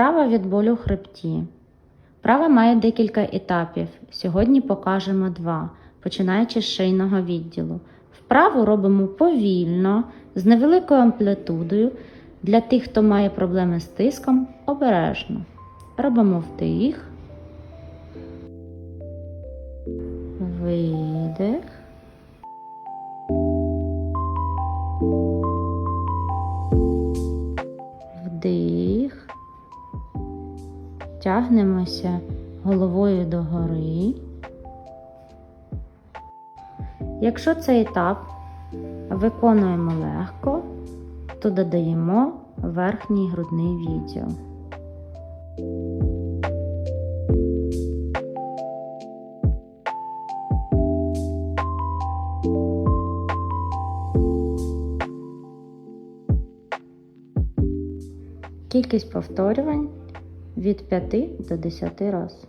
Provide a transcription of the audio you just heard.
Вправа від болю в хребті. Вправа має декілька етапів. Сьогодні покажемо два, починаючи з шийного відділу. Вправу робимо повільно, з невеликою амплітудою. Для тих, хто має проблеми з тиском, обережно. Робимо вдих, видих. Вдих. Тягнемося головою догори. Якщо цей етап виконуємо легко, то додаємо верхній грудний відділ. Кількість повторювань від 5 до 10 разів.